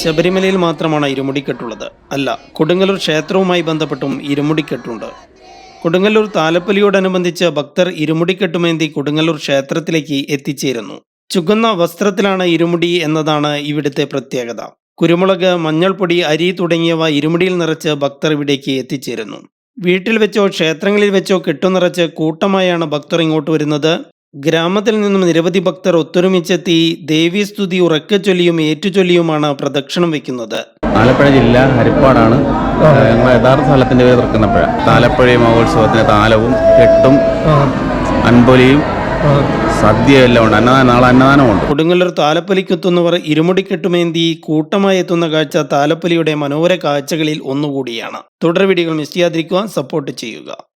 ശബരിമലയിൽ മാത്രമാണ് ഇരുമുടിക്കെട്ടുള്ളത്. അല്ല കൊടുങ്ങല്ലൂർ ക്ഷേത്രവുമായി ബന്ധപ്പെട്ടും ഇരുമുടിക്കെട്ടുണ്ട്. കൊടുങ്ങല്ലൂർ താലപ്പൊലിയോടനുബന്ധിച്ച് ഭക്തർ ഇരുമുടിക്കെട്ടുമേന്തി കൊടുങ്ങല്ലൂർ ക്ഷേത്രത്തിലേക്ക് എത്തിച്ചേരുന്നു. ചുവന്ന വസ്ത്രത്തിലാണ് ഇരുമുടി എന്നതാണ് ഇവിടുത്തെ പ്രത്യേകത. കുരുമുളക് മഞ്ഞൾപ്പൊടി അരി തുടങ്ങിയവ ഇരുമുടിയിൽ നിറച്ച് ഭക്തർ ഇവിടേക്ക് എത്തിച്ചേരുന്നു. വീട്ടിൽ വെച്ചോ ക്ഷേത്രങ്ങളിൽ വെച്ചോ കെട്ടുനിറച്ച് കൂട്ടമായാണ് ഭക്തർ ഇങ്ങോട്ട് വരുന്നത്. ഗ്രാമത്തിൽ നിന്നും നിരവധി ഭക്തർ ഒത്തൊരുമിച്ചെത്തി ദേവീസ്തുതി ഉറക്കെ ചൊല്ലിയും ഏറ്റുചൊല്ലിയുമാണ് പ്രദക്ഷിണം വെക്കുന്നത് ആലപ്പുഴ ജില്ല ഹരിപ്പാടാണ്. ഞങ്ങളുടെ യഥാർത്ഥ സ്ഥലത്തിന്റെ പേര് തൃക്കുന്നപ്പുഴ താലപ്പുഴ മഹോത്സവത്തിന് താലവും കെട്ടും അൻപൊലിയും സദ്യ എല്ലാം ഉണ്ട്. അന്നദാനം നാളെ അന്നദാനമുണ്ട്. കൊടുങ്ങല്ലൂർ താലപ്പൊലിക്കെത്തുന്നവർ ഇരുമുടിക്കെട്ടുമേന്തി കൂട്ടമായി എത്തുന്ന കാഴ്ച താലപ്പൊലിയുടെ മനോഹര കാഴ്ചകളിൽ ഒന്നുകൂടിയാണ്. തുടർ വീഡിയോകൾ മിസ് ചെയ്യാതിരിക്കുവാൻ സപ്പോർട്ട് ചെയ്യുക.